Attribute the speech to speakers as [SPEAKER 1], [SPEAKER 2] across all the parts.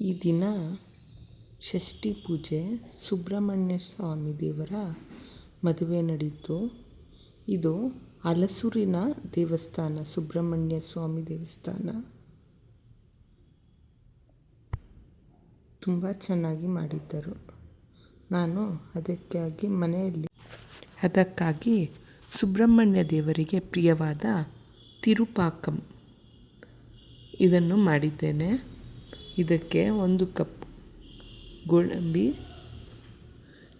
[SPEAKER 1] ಈ ದಿನ ಷಷ್ಠಿ ಪೂಜೆ ಸುಬ್ರಹ್ಮಣ್ಯ ಸ್ವಾಮಿ ದೇವರ ಮದುವೆ ನಡೀತು. ಇದು ಹಲಸೂರಿನ ದೇವಸ್ಥಾನ, ಸುಬ್ರಹ್ಮಣ್ಯ ಸ್ವಾಮಿ ದೇವಸ್ಥಾನ. ತುಂಬ ಚೆನ್ನಾಗಿ ಮಾಡಿದ್ದರು. ನಾನು ಅದಕ್ಕಾಗಿ ಮನೆಯಲ್ಲಿ ಅದಕ್ಕಾಗಿ ಸುಬ್ರಹ್ಮಣ್ಯ ದೇವರಿಗೆ ಪ್ರಿಯವಾದ ತಿರುಪಾಕಂ ಇದನ್ನು ಮಾಡಿದ್ದೇನೆ. ಇದಕ್ಕೆ ಒಂದು ಕಪ್ ಗೋಡಂಬಿ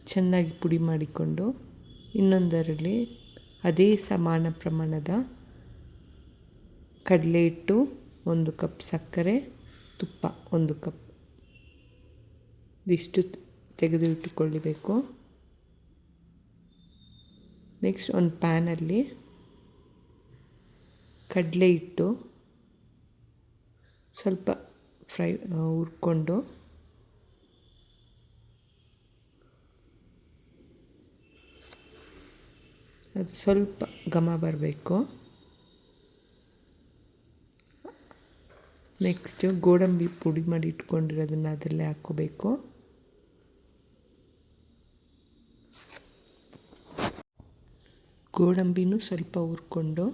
[SPEAKER 1] ಚೆನ್ನಾಗಿ ಪುಡಿ ಮಾಡಿಕೊಂಡು ಇನ್ನೊಂದರಲ್ಲಿ ಅದೇ ಸಮಾನ ಪ್ರಮಾಣದ ಕಡಲೆ ಹಿಟ್ಟು, ಒಂದು ಕಪ್ ಸಕ್ಕರೆ, ತುಪ್ಪ, ಒಂದು ಕಪ್. ಇಷ್ಟು ತೆಗೆದು ಇಟ್ಟುಕೊಳ್ಳಬೇಕು ನೆಕ್ಸ್ಟ್ ಒಂದು ಪ್ಯಾನಲ್ಲಿ ಕಡಲೆ ಹಿಟ್ಟು. ಸ್ವಲ್ಪ ಫ್ರೈ ಹುರ್ಕೊಂಡು. ಅದು ಸ್ವಲ್ಪ ಘಮ ಬರಬೇಕು. ನೆಕ್ಸ್ಟು ಗೋಡಂಬಿ ಪುಡಿ ಮಾಡಿ ಇಟ್ಕೊಂಡಿರೋದನ್ನು ಅದರಲ್ಲೇ ಹಾಕ್ಕೋಬೇಕು. ಗೋಡಂಬಿನೂ ಸ್ವಲ್ಪ ಹುರ್ಕೊಂಡು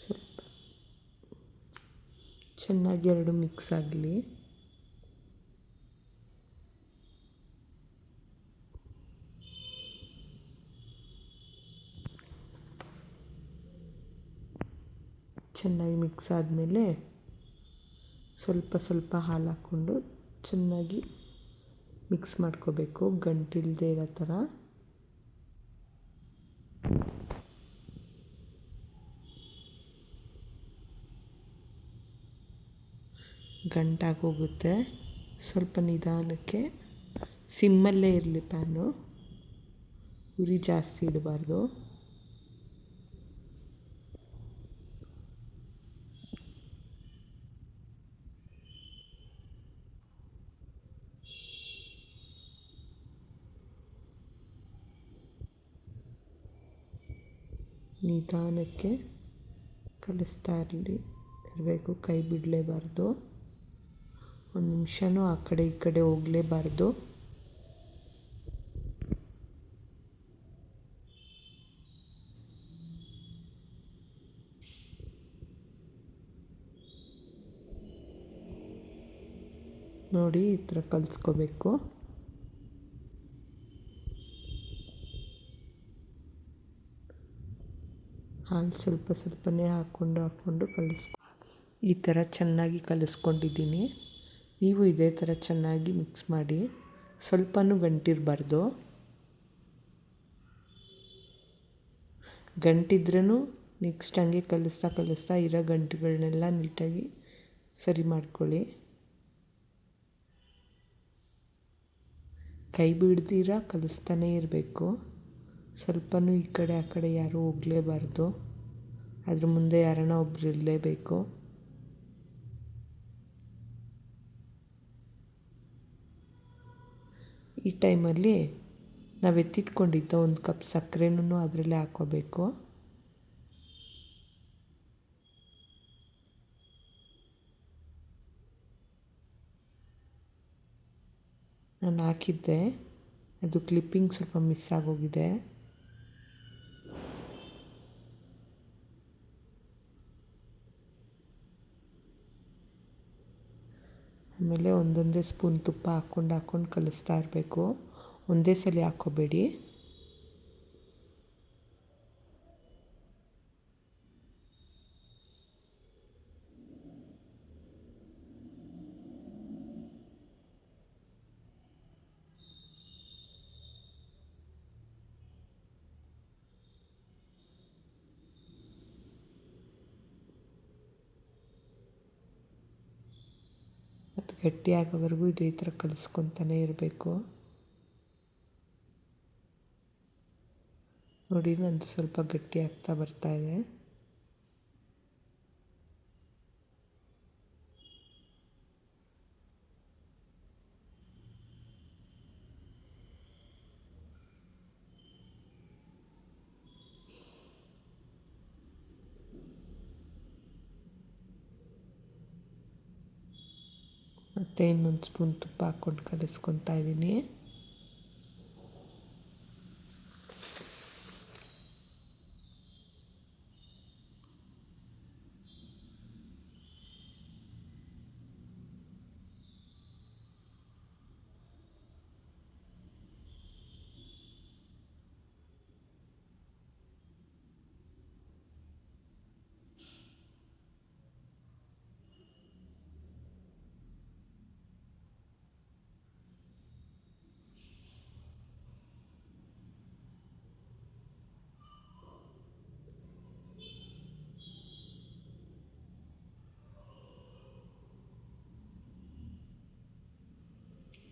[SPEAKER 1] ಸ್ವಲ್ಪ ಚೆನ್ನಾಗಿ ಎರಡು ಮಿಕ್ಸ್ ಆಗಲಿ. ಚೆನ್ನಾಗಿ ಮಿಕ್ಸ್ ಆದಮೇಲೆ ಸ್ವಲ್ಪ ಸ್ವಲ್ಪ ಹಾಲು ಹಾಕ್ಕೊಂಡು ಚೆನ್ನಾಗಿ ಮಿಕ್ಸ್ ಮಾಡ್ಕೋಬೇಕು ಗಂಟಿಲ್ಲದೆ ಇರೋ ಥರ. ಗಂಟಾಗಿ ಹೋಗುತ್ತೆ ಸ್ವಲ್ಪ ನಿಧಾನಕ್ಕೆ. ಸಿಮ್ಮಲ್ಲೇ ಇರಲಿ ಪ್ಯಾನು. ಉರಿ ಜಾಸ್ತಿ ಇಡಬಾರ್ದು. ನಿಧಾನಕ್ಕೆ ಕಲಿಸ್ತಾ ಇರಲಿ. ಇರಬೇಕು. ಕೈ ಬಿಡಲೇಬಾರ್ದು. ಒಂದು ನಿಮಿಷನೂ ಆ ಕಡೆ ಈ ಕಡೆ ಹೋಗಲೇಬಾರ್ದು. ನೋಡಿ, ಈ ಥರ ಕಲಿಸ್ಕೋಬೇಕು. ಹಾಲು ಸ್ವಲ್ಪ ಸ್ವಲ್ಪನೇ ಹಾಕ್ಕೊಂಡು ಹಾಕ್ಕೊಂಡು ಕಲಿಸ್ಕೊ ಈ ಥರ ಚೆನ್ನಾಗಿ ಕಲಿಸ್ಕೊಂಡಿದ್ದೀನಿ. ನೀವು ಇದೇ ಥರ ಚೆನ್ನಾಗಿ ಮಿಕ್ಸ್ ಮಾಡಿ ಸ್ವಲ್ಪನೂ ಗಂಟಿರಬಾರ್ದು. ಗಂಟಿದ್ರೂ ನೆಕ್ಸ್ಟ್ ಹಂಗೆ ಕಲಿಸ್ತಾ ಕಲಿಸ್ತಾ ಇರೋ ಗಂಟುಗಳನ್ನೆಲ್ಲ ನೀಟಾಗಿ ಸರಿ ಮಾಡ್ಕೊಳ್ಳಿ. ಕೈ ಬಿಡ್ದಿರ ಕಲಿಸ್ತಾನೇ ಇರಬೇಕು. ಸ್ವಲ್ಪನೂ ಈ ಕಡೆ ಆ ಕಡೆ ಯಾರೂ ಹೋಗ್ಲೇಬಾರ್ದು. ಅದ್ರ ಮುಂದೆ ಯಾರನ್ನ ಒಬ್ರು ಇರಲೇಬೇಕು. ಈ ಟೈಮಲ್ಲಿ ನಾವು ಎತ್ತಿಟ್ಕೊಂಡಿದ್ದ ಒಂದು ಕಪ್ ಸಕ್ಕರೆನೂ ಅದರಲ್ಲೇ ಹಾಕೋಬೇಕು ನಾನು ಹಾಕಿದ್ದೆ. ಅದು ಕ್ಲಿಪ್ಪಿಂಗ್ ಸ್ವಲ್ಪ ಮಿಸ್ ಆಗೋಗಿದೆ. ಆಮೇಲೆ ಒಂದೊಂದೇ ಸ್ಪೂನ್ ತುಪ್ಪ ಹಾಕ್ಕೊಂಡು ಹಾಕ್ಕೊಂಡು ಕಲಿಸ್ತಾ ಇರಬೇಕು. ಒಂದೇ ಸಲ ಹಾಕ್ಕೋಬೇಡಿ. ಅದು ಗಟ್ಟಿಯಾಗೋವರೆಗೂ ಇದೇ ಥರ ಕಲಿಸ್ಕೊತಾನೆ ಇರಬೇಕು. ನೋಡಿ ನಂದು ಸ್ವಲ್ಪ ಗಟ್ಟಿ ಆಗ್ತಾ ಬರ್ತಾ ಇದೆ. ಮತ್ತು ಇನ್ನೊಂದು ಸ್ಪೂನ್ ತುಪ್ಪ ಹಾಕ್ಕೊಂಡು ಕಲಿಸ್ಕೊತಾ ಇದ್ದೀನಿ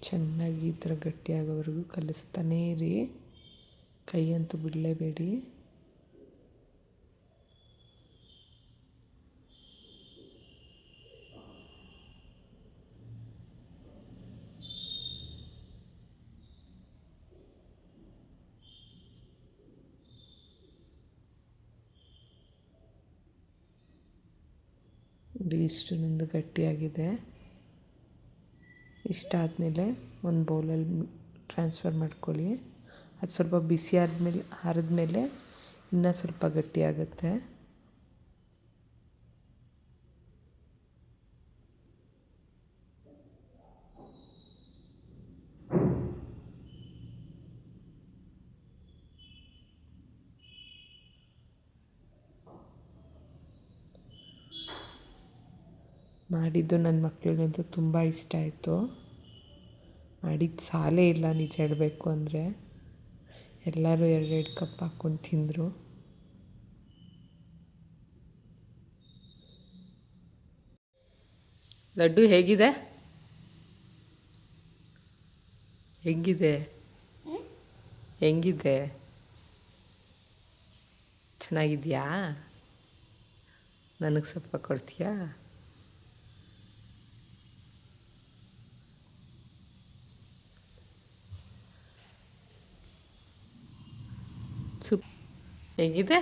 [SPEAKER 1] ಚೆನ್ನಾಗಿ ಈ ಥರ ಗಟ್ಟಿಯಾಗೋವರೆಗೂ ಕಲಿಸ್ತಾನೆ ಇರಿ. ಕೈಯಂತೂ ಬಿಡಲೇಬೇಡಿ. ಇಷ್ಟು ನಂದು ಗಟ್ಟಿಯಾಗಿದೆ. ಇಷ್ಟಾದಮೇಲೆ ಒಂದು ಬೌಲಲ್ಲಿ ಟ್ರಾನ್ಸ್ಫರ್ ಮಾಡ್ಕೊಳ್ಳಿ. ಅದು ಸ್ವಲ್ಪ ಬಿಸಿ ಆದಮೇಲೆ ಆರಿದ್ಮೇಲೆ ಇನ್ನೂ ಸ್ವಲ್ಪ ಗಟ್ಟಿಯಾಗುತ್ತೆ ಮಾಡಿದ್ದು ನನ್ನ ಮಕ್ಕಳಿಗಂತೂ ತುಂಬ ಇಷ್ಟ ಆಯಿತು. ಮಾಡಿದ್ದು ಸಾಲೇ ಇಲ್ಲ ನಿಜ ಹೇಳಬೇಕು ಅಂದರೆ. ಎಲ್ಲರೂ ಎರಡೆರಡು ಕಪ್ ಹಾಕ್ಕೊಂಡು ತಿಂದರು. ಲಡ್ಡು ಹೇಗಿದೆ? ಹೆಂಗಿದೆ? ಹೆಂಗಿದೆ? ಚೆನ್ನಾಗಿದೆಯಾ? ನನಗೆ ಸ್ವಲ್ಪ ಕೊಡ್ತೀಯಾ? ಸೂಪ್ ಹೇಗಿದೆ?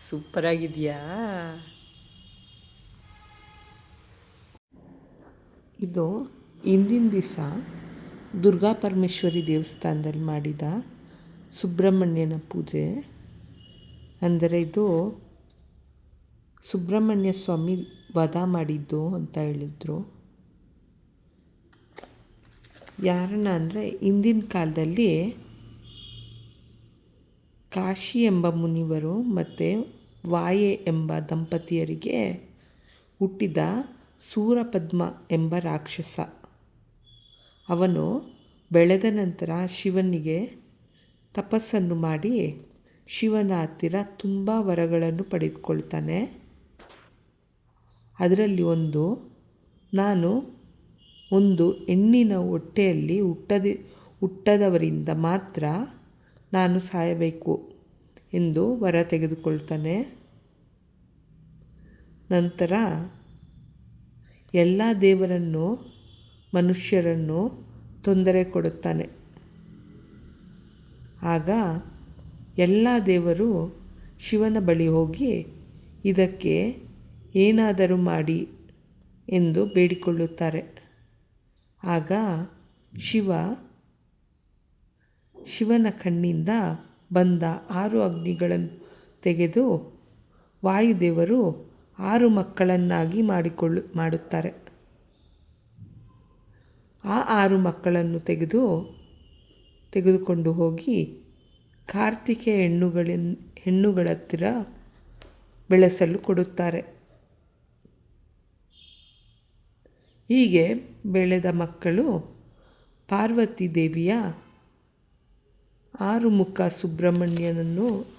[SPEAKER 1] ಸೂಪರಾಗಿದೆಯಾ? ಇದು ಹಿಂದಿನ ದಿವಸ ದುರ್ಗಾ ಪರಮೇಶ್ವರಿ ದೇವಸ್ಥಾನದಲ್ಲಿ ಮಾಡಿದ ಸುಬ್ರಹ್ಮಣ್ಯನ ಪೂಜೆ. ಅಂದರೆ ಇದು ಸುಬ್ರಹ್ಮಣ್ಯ ಸ್ವಾಮಿ ವಧ ಮಾಡಿದ್ದು ಅಂತ ಹೇಳಿದರು. ಯಾರನ್ನ ಅಂದರೆ ಹಿಂದಿನ ಕಾಲದಲ್ಲಿ ಕಾಶಿ ಎಂಬ ಮುನಿವರು ಮತ್ತು ವಾಯೆ ಎಂಬ ದಂಪತಿಯರಿಗೆ ಹುಟ್ಟಿದ ಸೂರಪದ್ಮ ಎಂಬ ರಾಕ್ಷಸ. ಅವನು ಬೆಳೆದ ನಂತರ ಶಿವನಿಗೆ ತಪಸ್ಸನ್ನು ಮಾಡಿ ಶಿವನ ಹತ್ತಿರ ತುಂಬ ವರಗಳನ್ನು ಪಡೆದುಕೊಳ್ತಾನೆ. ಅದರಲ್ಲಿ ಒಂದು, ನಾನು ಒಂದು ಹೆಣ್ಣಿನ ಹೊಟ್ಟೆಯಲ್ಲಿ ಹುಟ್ಟದೆ, ಹುಟ್ಟದವರಿಂದ ಮಾತ್ರ ನಾನು ಸಾಯಬೇಕು ಎಂದು ವರ ತೆಗೆದುಕೊಳ್ತಾನೆ. ನಂತರ ಎಲ್ಲ ದೇವರನ್ನು ಮನುಷ್ಯರನ್ನು ತೊಂದರೆ ಕೊಡುತ್ತಾನೆ. ಆಗ ಎಲ್ಲ ದೇವರು ಶಿವನ ಬಳಿ ಹೋಗಿ, ಇದಕ್ಕೆ ಏನಾದರೂ ಮಾಡಿ ಎಂದು ಬೇಡಿಕೊಳ್ಳುತ್ತಾರೆ. ಆಗ ಶಿವ ಶಿವನ ಕಣ್ಣಿಂದ ಬಂದ ಆರು ಅಗ್ನಿಗಳನ್ನು ತೆಗೆದು ವಾಯುದೇವರು ಆರು ಮಕ್ಕಳನ್ನಾಗಿ ಮಾಡಿಕೊಳ್ಳು, ಮಾಡುತ್ತಾರೆ. ಆ ಆರು ಮಕ್ಕಳನ್ನು ತೆಗೆದು, ತೆಗೆದುಕೊಂಡು ಹೋಗಿ ಕಾರ್ತಿಕೆ ಹೆಣ್ಣುಗಳ ಹೆಣ್ಣುಗಳ ಹತ್ತಿರ ಬೆಳೆಸಲು ಕೊಡುತ್ತಾರೆ. ಹೀಗೆ ಬೆಳೆದ ಮಕ್ಕಳು ಪಾರ್ವತಿ ದೇವಿಯ ಆರು ಮುಖ ಸುಬ್ರಹ್ಮಣ್ಯನನ್ನು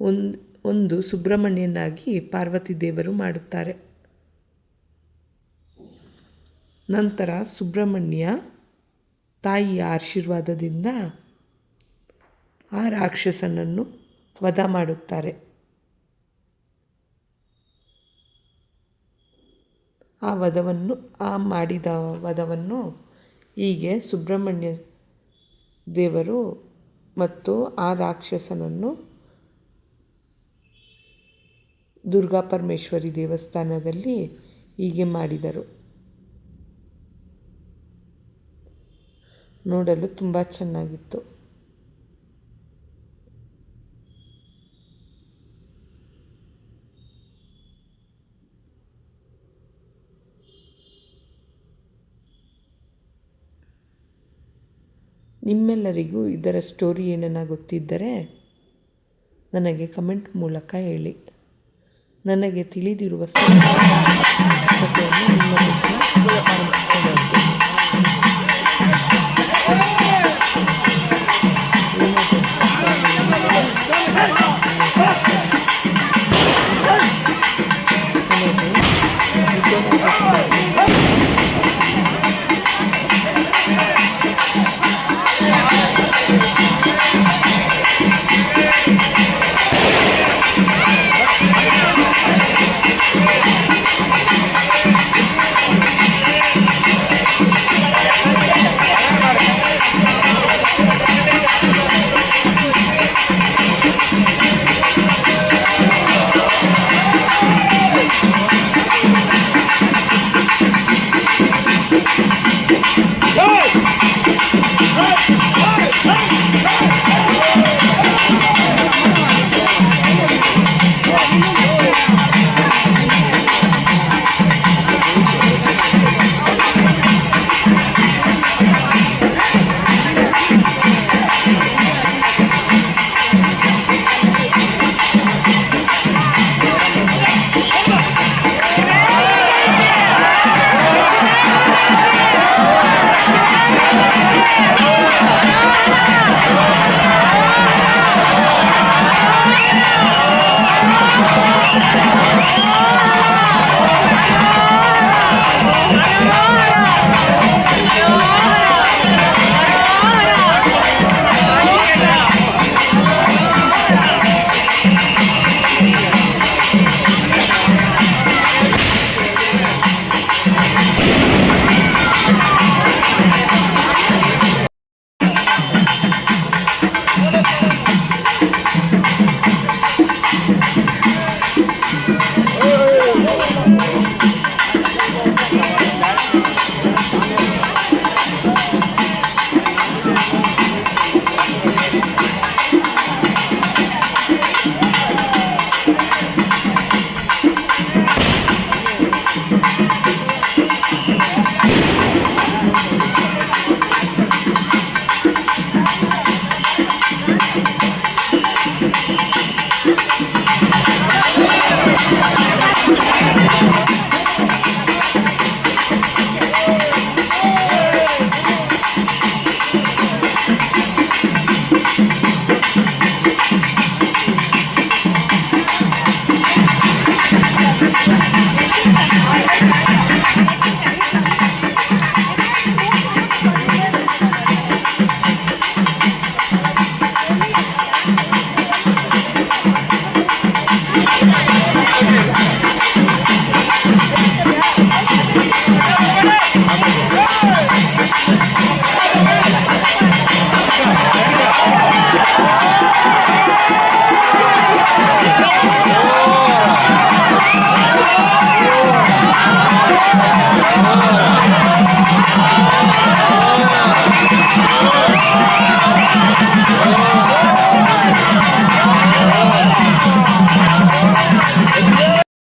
[SPEAKER 1] ಒಂದು ಒಂದು ಸುಬ್ರಹ್ಮಣ್ಯನಾಗಿ ಪಾರ್ವತಿ ದೇವರು ಮಾಡುತ್ತಾರೆ. ನಂತರ ಸುಬ್ರಹ್ಮಣ್ಯ ತಾಯಿಯ ಆಶೀರ್ವಾದದಿಂದ ಆ ರಾಕ್ಷಸನನ್ನು ವಧ ಮಾಡುತ್ತಾರೆ. ಆ ವಧವನ್ನು, ಆ ಮಾಡಿದ ವಧವನ್ನು ಹೀಗೆ ಸುಬ್ರಹ್ಮಣ್ಯ ದೇವರು ಮತ್ತು ಆ ರಾಕ್ಷಸನನ್ನು ದುರ್ಗಾ ಪರಮೇಶ್ವರಿ ದೇವಸ್ಥಾನದಲ್ಲಿ ಹೀಗೆ ಮಾಡಿದರು. ನೋಡಲು ತುಂಬ ಚೆನ್ನಾಗಿತ್ತು. ನಿಮ್ಮೆಲ್ಲರಿಗೂ ಇದರ ಸ್ಟೋರಿ ಏನನ್ನ ಗೊತ್ತಿದ್ದರೆ ನನಗೆ ಕಮೆಂಟ್ ಮೂಲಕ ಹೇಳಿ. ನನಗೆ ತಿಳಿದಿರುವ ಕಥೆಯನ್ನು ನಿಮ್ಮ ಜೊತೆ hey, hey, hey,
[SPEAKER 2] hey.